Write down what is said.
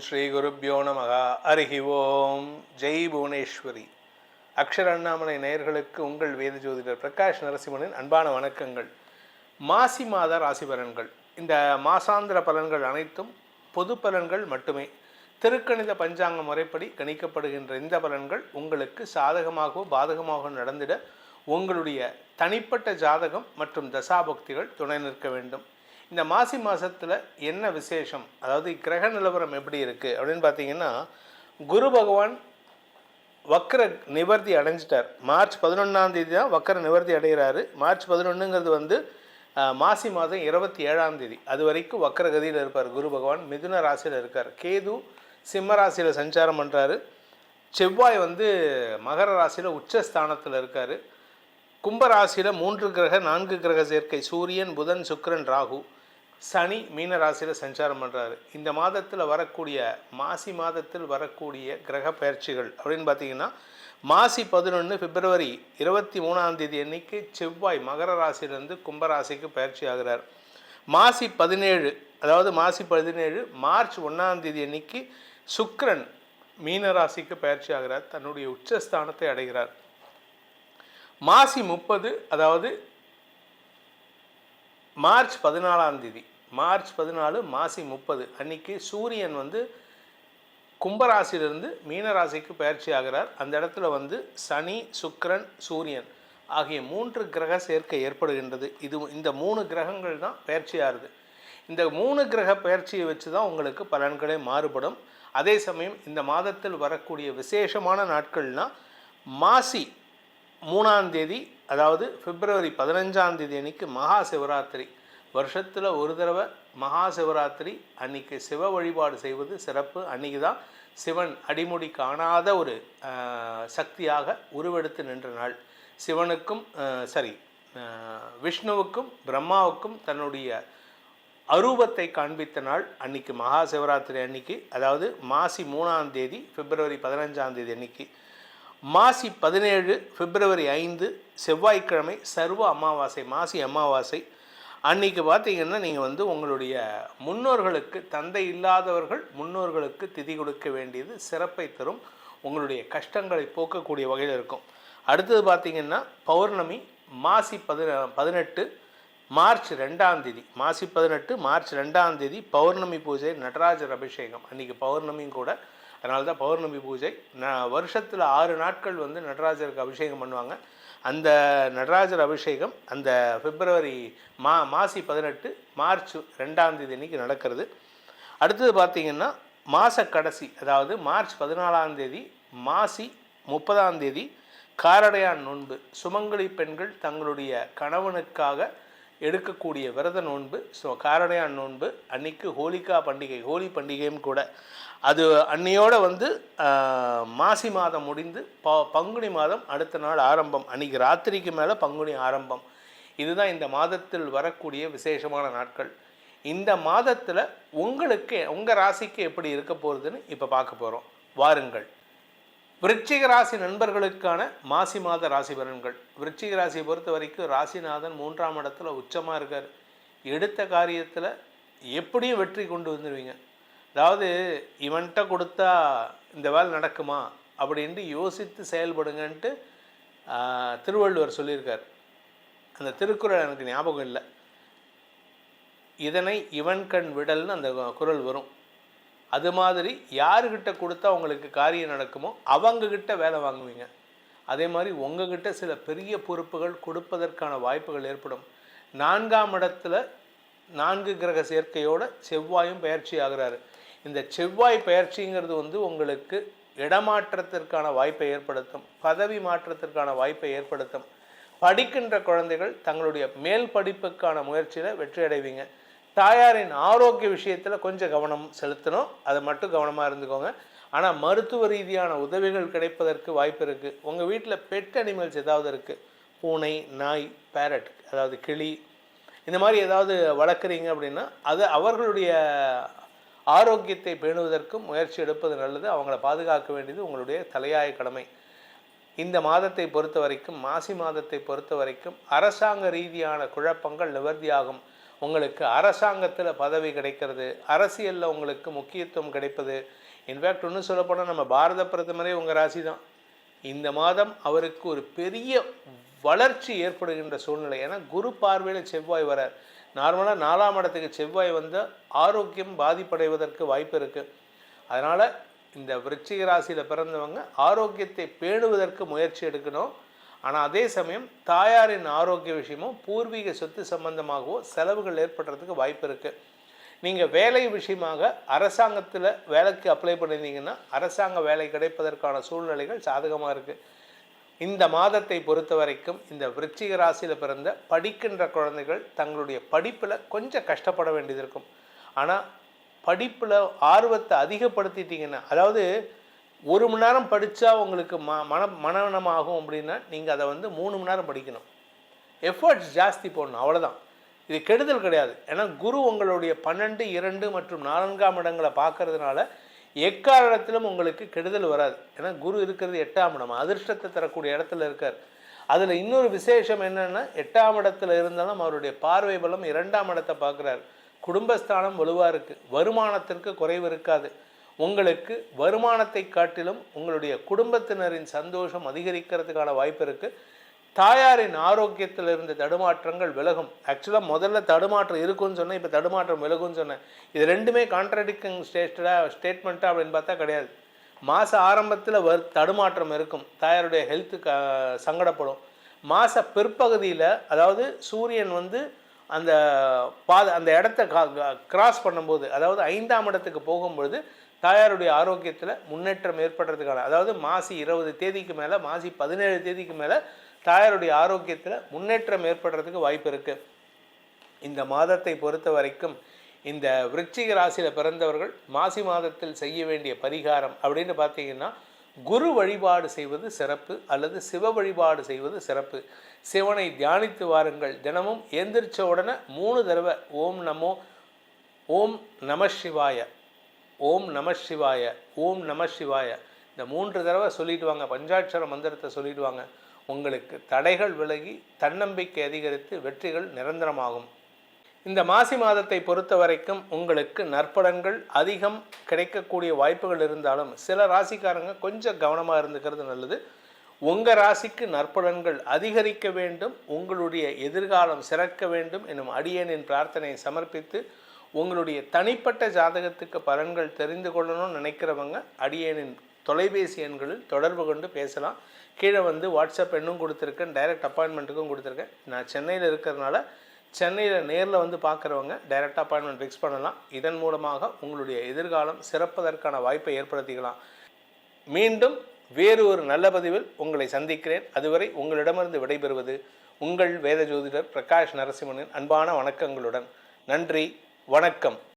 ஸ்ரீ குருப்பியோ நமக. அருகி ஓம். ஜெய் புவனேஸ்வரி. அக்ஷர அண்ணாமலை நேயர்களுக்கு உங்கள் வேத ஜோதிடர் பிரகாஷ் நரசிம்மனின் அன்பான வணக்கங்கள். மாசி மாத ராசி பலன்கள். இந்த மாசாந்திர பலன்கள் அனைத்தும் பொது பலன்கள் மட்டுமே. திருக்கணித பஞ்சாங்க முறைப்படி கணிக்கப்படுகின்ற இந்த பலன்கள் உங்களுக்கு சாதகமாகவோ பாதகமாகவோ நடந்திட உங்களுடைய தனிப்பட்ட ஜாதகம் மற்றும் தசாபக்திகள் துணை நிற்க வேண்டும். இந்த மாசி மாதத்தில் என்ன விசேஷம்? அதாவது கிரக நிலவரம் எப்படி இருக்குது அப்படின்னு பார்த்தீங்கன்னா குரு பகவான் வக்கர நிவர்த்தி அடைஞ்சிட்டார். மார்ச் பதினொன்றாம் தேதி தான் வக்கர நிவர்த்தி அடைகிறாரு. மார்ச் பதினொன்றுங்கிறது வந்து மாசி மாதம் இருபத்தி ஏழாம் தேதி. அது வரைக்கும் வக்கரகதியில் இருப்பார் குரு பகவான். மிதுன ராசியில் இருக்கார். கேது சிம்ம ராசியில் சஞ்சாரம் பண்ணுறாரு செவ்வாய் வந்து மகர ராசியில் உச்சஸ்தானத்தில் இருக்கார். கும்பராசியில் மூன்று கிரக நான்கு கிரக சேர்க்கை. சூரியன் புதன் சுக்கிரன் ராகு. சனி மீன ராசியில் சஞ்சாரம் பண்ணுறாரு இந்த மாதத்தில் வரக்கூடிய மாசி மாதத்தில் வரக்கூடிய கிரக பயிற்சிகள் அப்படின்னு பார்த்தீங்கன்னா மாசி பதினொன்று பிப்ரவரி இருபத்தி மூணாம் தேதி அன்னைக்கு செவ்வாய் மகர ராசியிலிருந்து கும்பராசிக்கு பயிற்சி ஆகிறார். மாசி பதினேழு அதாவது மாசி பதினேழு மார்ச் ஒன்றாம் தேதி அன்னைக்கு சுக்கிரன் மீன ராசிக்கு பயிற்சி ஆகிறார். தன்னுடைய உச்சஸ்தானத்தை அடைகிறார். மாசி முப்பது அதாவது மார்ச் பதினாலாம் தேதி மார்ச் பதினாலு மாசி முப்பது. அன்னைக்கு சூரியன் வந்து கும்பராசியிலிருந்து மீனராசிக்கு பயிற்சி ஆகிறார். அந்த இடத்துல வந்து சனி சுக்கரன் சூரியன் ஆகிய மூன்று கிரக சேர்க்கை ஏற்படுகின்றது. இது இந்த மூணு கிரகங்கள் தான் பயிற்சி ஆகுது இந்த மூணு கிரக பயிற்சியை வச்சு தான் உங்களுக்கு பலன்களே மாறுபடும். அதே சமயம் இந்த மாதத்தில் வரக்கூடிய விசேஷமான நாட்கள்னால் மாசி மூணாம் தேதி அதாவது பிப்ரவரி பதினஞ்சாம் தேதி அன்னைக்கு மகா சிவராத்திரி. வருஷத்தில் ஒரு தடவை மகா சிவராத்திரி அன்னைக்கு சிவ வழிபாடு செய்வது சிறப்பு. அன்னைக்கு தான் சிவன் அடிமுடி காணாத ஒரு சக்தியாக உருவெடுத்து நின்ற நாள். சிவனுக்கும் சரி விஷ்ணுவுக்கும் பிரம்மாவுக்கும் தன்னுடைய அரூபத்தை காண்பித்த நாள் அன்னைக்கு மகா சிவராத்திரி அன்னைக்கு. அதாவது மாசி மூணாம் தேதி பிப்ரவரி பதினஞ்சாம் தேதி அன்னைக்கு. மாசி பதினேழு பிப்ரவரி ஐந்து செவ்வாய்க்கிழமை சர்வ அமாவாசை மாசி அமாவாசை. அன்னைக்கு பார்த்தீங்கன்னா நீங்கள் வந்து உங்களுடைய முன்னோர்களுக்கு தந்தை இல்லாதவர்கள் முன்னோர்களுக்கு திதி கொடுக்க வேண்டியது சிறப்பை தரும் உங்களுடைய கஷ்டங்களை போக்கக்கூடிய வகையில் இருக்கும். அடுத்தது பார்த்தீங்கன்னா பௌர்ணமி மாசி பதின பதினெட்டு மார்ச் ரெண்டாம் தேதி. மாசி பதினெட்டு மார்ச் ரெண்டாம் தேதி பௌர்ணமி பூஜை நடராஜர் அபிஷேகம். அன்றைக்கி பௌர்ணமியும் கூட அதனால தான் பௌர்ணமி பூஜை. ந வருஷத்தில் ஆறு நாட்கள் வந்து நடராஜருக்கு அபிஷேகம் பண்ணுவாங்க. அந்த நடராஜர் அபிஷேகம் அந்த பிப்ரவரி மா மாசி பதினெட்டு மார்ச் ரெண்டாம் தேதி அன்றைக்கி நடக்கிறது. அடுத்தது பார்த்திங்கன்னா மாத கடைசி அதாவது மார்ச் பதினாலாம் தேதி மாசி முப்பதாம் தேதி காரடையான் நோன்பு. சுமங்கலி பெண்கள் தங்களுடைய கணவனுக்காக எடுக்கக்கூடிய விரத நோன்பு ஸோ காரடையான் நோன்பு அன்னைக்கு ஹோலிகா பண்டிகை ஹோலி பண்டிகையும் கூட. அது அன்னையோடு வந்து மாசி மாதம் முடிந்து ப பங்குனி மாதம் அடுத்த நாள் ஆரம்பம். அன்னைக்கு ராத்திரிக்கு மேலே பங்குனி ஆரம்பம். இதுதான் இந்த மாதத்தில் வரக்கூடிய விசேஷமான நாட்கள். இந்த மாதத்தில் உங்களுக்கு உங்கள் ராசிக்கு எப்படி இருக்க போகிறதுன்னு இப்போ பார்க்க போகிறோம் வாருங்கள். விருச்சிக ராசி நண்பர்களுக்கான மாசி மாத ராசி பலன்கள். விருச்சிக ராசியை பொறுத்த வரைக்கும் ராசிநாதன் மூன்றாம் இடத்துல உச்சமாக இருக்கார். எடுத்த காரியத்தில் எப்படியும் வெற்றி கொண்டு வந்துடுவீங்க அதாவது இவன்கிட்ட கொடுத்தா இந்த வேலை நடக்குமா அப்படின்ட்டு யோசித்து செயல்படுங்கன்ட்டு திருவள்ளுவர் சொல்லியிருக்கார். அந்த திருக்குறள் எனக்கு ஞாபகம் இல்லை. இதனை இவன் கண் விடல்னு அந்த குரல் வரும். அது மாதிரி யாருக்கிட்ட கொடுத்தா உங்களுக்கு காரியம் நடக்குமோ அவங்கக்கிட்ட வேலை வாங்குவீங்க. அதே மாதிரி உங்ககிட்ட சில பெரிய பொறுப்புகள் கொடுப்பதற்கான வாய்ப்புகள் ஏற்படும். நான்காம் இடத்துல நான்கு கிரக சேர்க்கையோட செவ்வாயும் பயிற்சி ஆகிறாரு. இந்த செவ்வாய் பயிற்சிங்கிறது வந்து உங்களுக்கு இடமாற்றத்திற்கான வாய்ப்பை ஏற்படுத்தும் பதவி மாற்றத்திற்கான வாய்ப்பை ஏற்படுத்தும். படிக்கின்ற குழந்தைகள் தங்களுடைய மேல் படிப்புக்கான முயற்சியில் வெற்றி அடைவீங்க தாயாரின் ஆரோக்கிய விஷயத்தில் கொஞ்சம் கவனம் செலுத்தணும். அதை மட்டும் கவனமாக இருந்துக்கோங்க. ஆனால் மருத்துவ ரீதியான உதவிகள் கிடைப்பதற்கு வாய்ப்பு இருக்குது உங்கள் வீட்டில் பெட் அனிமல்ஸ் ஏதாவது இருக்குது பூனை நாய் பேரட் அதாவது கிளி இந்த மாதிரி ஏதாவது வளர்க்குறீங்க அப்படின்னா அது அவர்களுடைய ஆரோக்கியத்தை பேணுவதற்கும் முயற்சி எடுப்பது நல்லது. அவங்கள பாதுகாக்க வேண்டியது உங்களுடைய தலையாய கடமை. இந்த மாதத்தை பொறுத்த வரைக்கும் மாசி மாதத்தை பொறுத்த வரைக்கும் அரசாங்க ரீதியான குழப்பங்கள் நிவர்த்தியாகும். உங்களுக்கு அரசாங்கத்தில் பதவி கிடைக்கிறது அரசியலில் உங்களுக்கு முக்கியத்துவம் கிடைப்பது. இன்ஃபேக்ட் ஒன்று சொல்லப்போனால் நம்ம பாரத பிரதமரே உங்கள் ராசி தான். இந்த மாதம் அவருக்கு ஒரு பெரிய வளர்ச்சி ஏற்படுகின்ற சூழ்நிலை. ஏன்னா குரு பார்வையில் செவ்வாய் வரார். நார்மலாக நாலாம் இடத்துக்கு செவ்வாய் வந்து ஆரோக்கியம் பாதிப்படைவதற்கு வாய்ப்பு இருக்குது அதனால் இந்த விருச்சிக ராசியில் பிறந்தவங்க ஆரோக்கியத்தை பேணுவதற்கு முயற்சி எடுக்கணும். ஆனால் அதே சமயம் தாயாரின் ஆரோக்கிய விஷயமும் பூர்வீக சொத்து சம்பந்தமாகவோ செலவுகள் ஏற்படுறதுக்கு வாய்ப்பு இருக்குது நீங்கள் வேலை விஷயமாக அரசாங்கத்தில் வேலைக்கு அப்ளை பண்ணியிருந்தீங்கன்னா அரசாங்க வேலை கிடைப்பதற்கான சூழ்நிலைகள் சாதகமாக இருக்குது இந்த மாதத்தை பொறுத்த வரைக்கும் இந்த விருச்சிக ராசியில் பிறந்த படிக்கின்ற குழந்தைகள் தங்களுடைய படிப்பில் கொஞ்சம் கஷ்டப்பட வேண்டியது இருக்கும். ஆனால் படிப்பில் ஆர்வத்தை அதிகப்படுத்திட்டிங்கன்னா அதாவது ஒரு மணி நேரம் படித்தா உங்களுக்கு ம மன மனநமாகும் அப்படின்னா நீங்கள் அதை வந்து மூணு மணி நேரம் படிக்கணும். எஃபர்ட்ஸ் ஜாஸ்தி போடணும் அவ்வளோதான் இது கெடுதல் கிடையாது. ஏன்னா குரு உங்களுடைய பன்னெண்டு இரண்டு மற்றும் நான்காம் இடங்களை பார்க்கறதுனால எக்காரணத்திலும் உங்களுக்கு கெடுதல் வராது. ஏன்னா குரு இருக்கிறது எட்டாம் இடம் அதிர்ஷ்டத்தை தரக்கூடிய இடத்துல இருக்கார். அதில் இன்னொரு விசேஷம் என்னென்னா எட்டாம் இடத்துல இருந்தாலும் அவருடைய பார்வை பலம் இரண்டாம் இடத்தை பார்க்குறாரு. குடும்பஸ்தானம் வலுவாக இருக்குது வருமானத்திற்கு குறைவு இருக்காது. உங்களுக்கு வருமானத்தை காட்டிலும் உங்களுடைய குடும்பத்தினரின் சந்தோஷம் அதிகரிக்கிறதுக்கான வாய்ப்பு இருக்குது தாயாரின் ஆரோக்கியத்தில் இருந்த தடுமாற்றங்கள் விலகும். ஆக்சுவலாக முதல்ல தடுமாற்றம் இருக்கும்னு சொன்னேன் இப்போ தடுமாற்றம் விலகும்னு சொன்னேன். இது ரெண்டுமே கான்ட்ரடிக்டிங் ஸ்டேட்டடாக ஸ்டேட்மெண்ட்டாக அப்படின்னு பார்த்தா கிடையாது. மாத ஆரம்பத்தில் வர் தடுமாற்றம் இருக்கும். தாயாருடைய ஹெல்த்து க சங்கடப்படும். மாத பிற்பகுதியில் அதாவது சூரியன் வந்து அந்த பாத அந்த இடத்த கிராஸ் பண்ணும்போது அதாவது ஐந்தாம் இடத்துக்கு போகும்பொழுது தாயாருடைய ஆரோக்கியத்தில் முன்னேற்றம் ஏற்படுறதுக்கான அதாவது மாசி இருபது தேதிக்கு மேலே மாசி பதினேழு தேதிக்கு மேலே தாயாருடைய ஆரோக்கியத்தில் முன்னேற்றம் ஏற்படுறதுக்கு வாய்ப்பு இருக்குது இந்த மாதத்தை பொறுத்த வரைக்கும் இந்த விருச்சிக ராசியில் பிறந்தவர்கள் மாசி மாதத்தில் செய்ய வேண்டிய பரிகாரம் அப்படின்னு பார்த்தீங்கன்னா குரு வழிபாடு செய்வது சிறப்பு அல்லது சிவ வழிபாடு செய்வது சிறப்பு. சிவனை தியானித்து வாருங்கள். தினமும் எந்திரிச்ச உடனே மூணு தடவை ஓம் நமோ ஓம் நம சிவாய ஓம் நம சிவாய ஓம் நம சிவாய. இந்த மூன்று தடவை சொல்லிடுவாங்க பஞ்சாட்சர மந்திரத்தை சொல்லிடுவாங்க. உங்களுக்கு தடைகள் விலகி தன்னம்பிக்கை அதிகரித்து வெற்றிகள் நிரந்தரமாகும். இந்த மாசி மாதத்தை பொறுத்த வரைக்கும் உங்களுக்கு நற்பலன்கள் அதிகம் கிடைக்கக்கூடிய வாய்ப்புகள் இருந்தாலும் சில ராசிக்காரங்க கொஞ்சம் கவனமாக இருந்துக்கிறது நல்லது. உங்கள் ராசிக்கு நற்பலன்கள் அதிகரிக்க வேண்டும் உங்களுடைய எதிர்காலம் சிறக்க வேண்டும் எனும் அடியனின் பிரார்த்தனையை சமர்ப்பித்து உங்களுடைய தனிப்பட்ட ஜாதகத்துக்கு பலன்கள் தெரிந்து கொள்ளணும்னு நினைக்கிறவங்க அடியேனின் தொலைபேசி எண்களில் தொடர்பு கொண்டு பேசலாம். கீழே வந்து வாட்ஸ்அப் எண்ணும் கொடுத்துருக்கேன். டைரக்ட் அப்பாயின்மெண்ட்டுக்கும் கொடுத்துருக்கேன். நான் சென்னையில் இருக்கிறதுனால சென்னையில் நேரில் வந்து பார்க்குறவங்க டைரக்ட் அப்பாயின்மெண்ட் ஃபிக்ஸ் பண்ணலாம். இதன் மூலமாக உங்களுடைய எதிர்காலம் சிறப்பதற்கான வாய்ப்பை ஏற்படுத்திக்கலாம். மீண்டும் வேறு ஒரு நல்ல பதிவில் உங்களை சந்திக்கிறேன். அதுவரை உங்களிடமிருந்து விடைபெறுவது உங்கள் வேத ஜோதிடர் பிரகாஷ் நரசிம்மனின் அன்பான வணக்கங்களுடன். நன்றி. வணக்கம்.